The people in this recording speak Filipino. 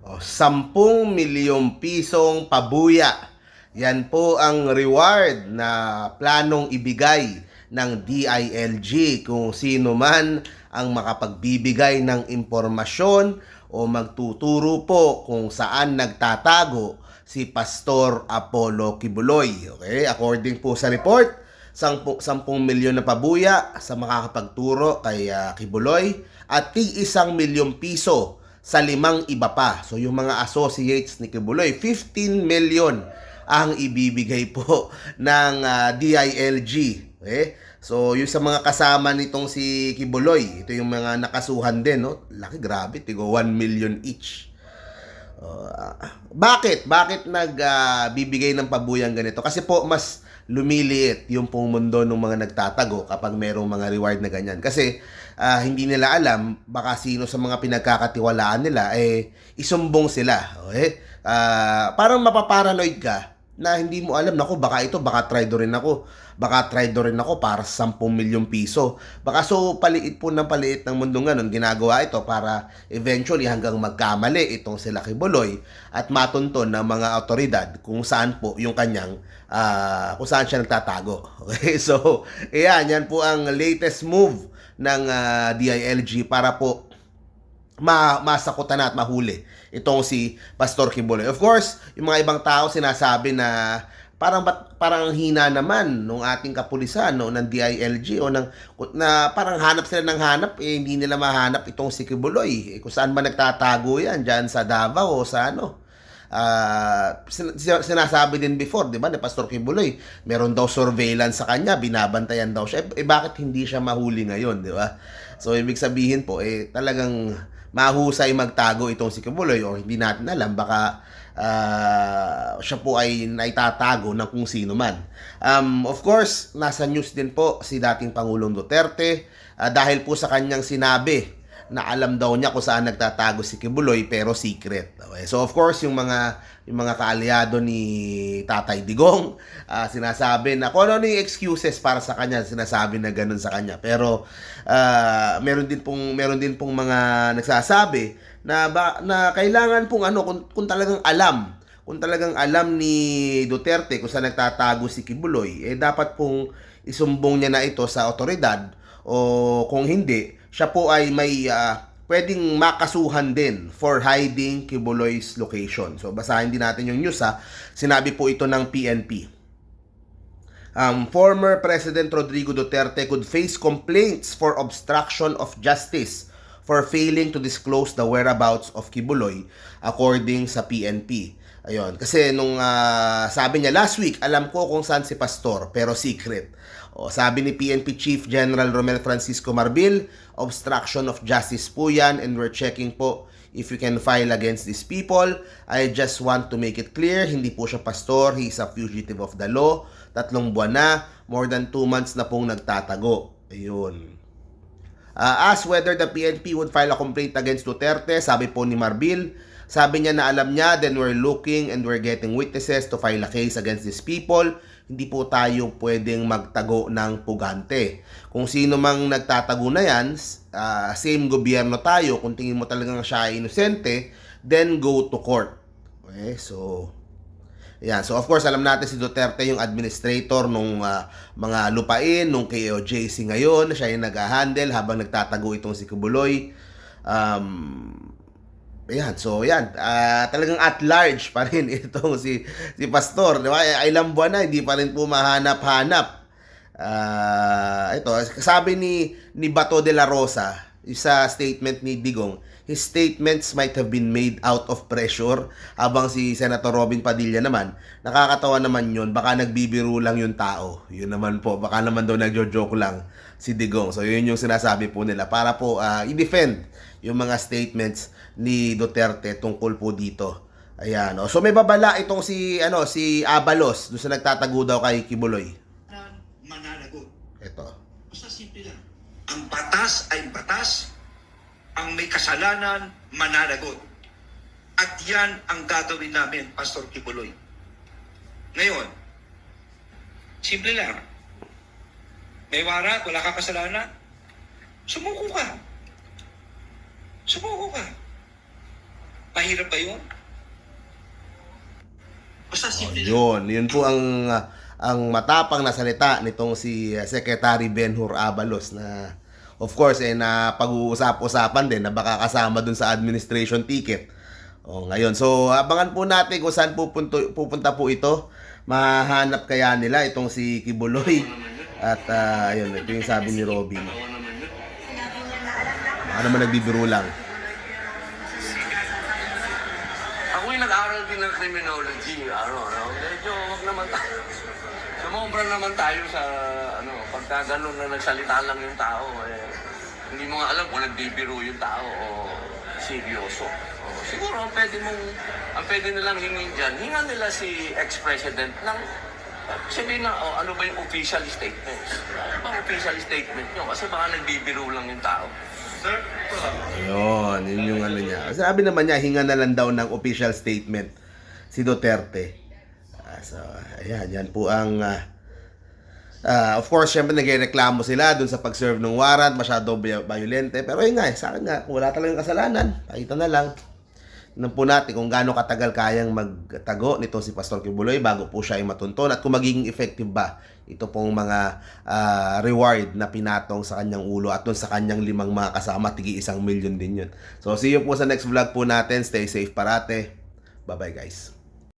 O, 10 milyong pisong pabuya. Yan po ang reward na planong ibigay ng DILG kung sino man ang makapagbibigay ng impormasyon o magtuturo po kung saan nagtatago si Pastor Apollo Kibuloy. Okay? According po sa report, 10, 10 milyon na pabuya sa makakapagturo kay ah, Kibuloy at tig isang milyong piso sa limang iba pa. So yung mga associates ni Kibuloy, 15 million ang ibibigay po ng ah, DILG. Okay? So yung sa mga kasama nitong si Kibuloy, ito yung mga nakasuhan din, no? Laki grabe, tigo 1 million each. Uh, bakit? Bakit nagbibigay ng pabuyang ganito? Kasi po mas lumiliit yung pong mundo ng mga nagtatago kapag merong mga reward na ganyan. Kasi ah, hindi nila alam baka sino sa mga pinagkakatiwalaan nila eh isumbong sila. Okay? Ah, parang mapaparanoid ka na hindi mo alam, nako baka ito, baka traitor rin ako. Baka traitor rin ako para sa 10 milyong piso. Baka so paliit po ng paliit ng mundo ngayon, ginagawa ito para eventually hanggang magkamali itong sila Kibuloy at matunton ng mga otoridad kung saan po yung kanyang, ah, kung saan siya nagtatago. Okay, so, ayan, yan po ang latest move ng ah, DILG para po ma masakutan na at mahuli itong si Pastor Kibuloy. Of course, yung mga ibang tao sinasabi na parang parang hina naman nung ating kapulisan no ng DILG o ng na parang hanap sila ng hanap eh hindi nila mahanap itong si Kibuloy. Eh, kung saan ba nagtatago yan diyan sa Davao o sa ano? Sin- sinasabi din before, 'di ba, ni Pastor Kibuloy, meron daw surveillance sa kanya, binabantayan daw siya. Eh, eh, bakit hindi siya mahuli ngayon, 'di ba? So ibig sabihin po eh talagang mahusay magtago itong si Kibuloy o hindi natin alam baka ah, siya po ay naitatago ng kung sino man. Um, of course, nasa news din po si dating Pangulong Duterte ah, dahil po sa kanyang sinabi na alam daw niya kung saan nagtatago si Kibuloy pero secret. Okay? So of course, yung mga yung mga kaalyado ni Tatay Digong ah, sinasabi na kung ano excuses para sa kanya, sinasabi na ganun sa kanya. Pero ah, meron din pong meron din pong mga nagsasabi na ba, na kailangan pong ano kung, kung talagang alam kung talagang alam ni Duterte kung saan nagtatago si Kibuloy, eh dapat pong isumbong niya na ito sa otoridad o kung hindi, siya po ay may ah, pwedeng makasuhan din for hiding Kibuloy's location. So basahin din natin yung news ha. Sinabi po ito ng PNP. Um, former President Rodrigo Duterte could face complaints for obstruction of justice for failing to disclose the whereabouts of Kibuloy according sa PNP. Ayun, kasi nung ah, sabi niya last week, alam ko kung saan si Pastor pero secret. O, sabi ni PNP Chief General Romel Francisco Marbil, obstruction of justice po yan and we're checking po if we can file against these people. I just want to make it clear, hindi po siya pastor, he is a fugitive of the law. Tatlong buwan na, more than two months na pong nagtatago. Ayun. Uh, asked whether the PNP would file a complaint against Duterte, sabi po ni Marbil, sabi niya na alam niya, then we're looking and we're getting witnesses to file a case against these people. Hindi po tayo pwedeng magtago ng pugante. Kung sino mang nagtatago na yan, ah, same gobyerno tayo, kung tingin mo talagang siya ay inosente, then go to court. Okay, so yan. So of course, alam natin si Duterte yung administrator nung ah, mga lupain, nung KOJC ngayon, siya yung nag-handle habang nagtatago itong si Kubuloy. Um, Ayan, so yan, ah, talagang at large pa rin itong si si Pastor, di ba? Ay ilang buwan na hindi pa rin po mahanap-hanap. Ah, ito, sabi ni ni Bato de la Rosa, sa statement ni Digong, his statements might have been made out of pressure habang si Senator Robin Padilla naman, nakakatawa naman yun, baka nagbibiro lang yung tao. Yun naman po, baka naman daw nagjo-joke lang si Digong. So yun yung sinasabi po nila para po ah, i-defend yung mga statements ni Duterte tungkol po dito. Ayan. Oh. So may babala itong si ano si Abalos doon sa nagtatago daw kay Kibuloy. mananagot. Ito. Basta simple lang. Ang batas ay batas, ang may kasalanan, mananagot. At yan ang gagawin namin, Pastor Kibuloy. Ngayon, simple lang. May warat, wala ka kasalanan, sumuko ka. Sumuko ka. Mahirap ba yun? Basta simple lang. Yun, yun po ang ang matapang na salita nitong si Secretary Benhur Abalos na of course eh na pag-uusap-usapan din na baka kasama dun sa administration ticket. O ngayon, so abangan po natin kung saan pupunto, pupunta po ito. Mahanap kaya nila itong si Kibuloy. At ah, ayun, ito yung sabi ni Robin. Baka naman nagbibiro lang. Ako yung nag-aral din ng criminology, ano, ano, medyo wag naman tayo. Sumobra naman tayo sa, ano, pagka ganun na nagsalita lang yung tao, eh, hindi mo nga alam kung nagbibiro yung tao o seryoso. O, siguro pwede mong, ang pwede nilang hingin dyan, hinga nila si ex-president ng sabihin na, oh, ano ba yung official statements? Ano ba official statement nyo? Kasi baka nagbibiro lang yung tao. Ayun, yun yung ano niya. Sabi naman niya, hinga na lang daw ng official statement si Duterte. Ah, so, ayan, yan po ang... ah, ah, of course, syempre nagreklamo sila dun sa pag-serve ng warrant, masyado vi- violente. Pero yun nga, eh, sa akin nga, kung wala talagang kasalanan, pakita na lang. Tignan po natin kung gaano katagal kayang magtago nito si Pastor Kibuloy bago po siya ay matunton at kung magiging effective ba ito pong mga ah, reward na pinatong sa kanyang ulo at dun sa kanyang limang mga kasama, tigi isang milyon din yun. So see you po sa next vlog po natin. Stay safe parate. Bye-bye guys.